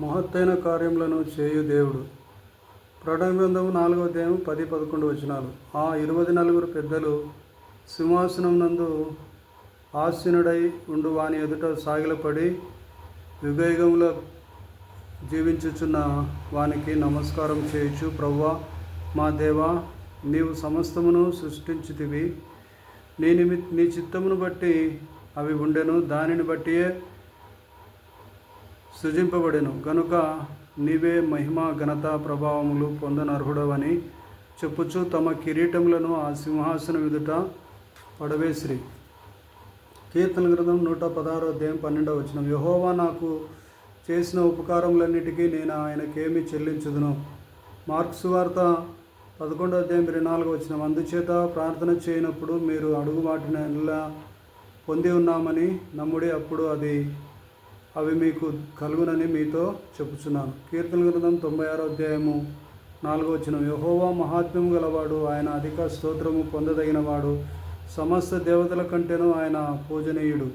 మహత్తైన కార్యములను చేయు దేవుడు. ప్రణబంధము నాలుగో అధ్యాయం పది పదకొండు వచనాలు. ఆ ఇరవై నలుగురు పెద్దలు సింహాసనం నందు ఆసీనుడై ఉండు వాని ఎదుట సాగిలపడి యుగయుగంలో జీవించుచున్న వానికి నమస్కారం చేయొచ్చు ప్రవ్వా మా దేవా నీవు సమస్తమును సృష్టించితివి. నీ నిమి నీ చిత్తమును బట్టి అవి ఉండెను. దానిని బట్టియే సృజింపబడెను. గనుక నీవే మహిమ ఘనత ప్రభావములు పొందనర్హుడవని చెప్పుచు తమ కిరీటములను ఆ సింహాసనం ఎదుట పడవేసిరి. కీర్తన గ్రంథం నూట పదహారో అధ్యాయం పన్నెండవ వచ్చిన యహోవా నాకు చేసిన ఉపకారములన్నిటికీ నేను ఆయనకేమి చెల్లించుదును? మార్క్స్ వార్త పదకొండో అధ్యాయం ఇరవై నాలుగు వచ్చిన అందుచేత ప్రార్థన చేయనప్పుడు మీరు అడుగు వాటిని పొంది ఉన్నామని నమ్ముడి అప్పుడు అది అవి మీకు కలుగునని మీతో చెప్పుచున్నాను. కీర్తన గ్రంథం తొంభై ఆరో అధ్యాయము నాలుగో వచ్చిన యహోవా మహాత్మ్యం గలవాడు ఆయన అధిక స్తోత్రము పొందదగినవాడు సమస్త దేవతల కంటేనూ ఆయన పూజనీయుడు.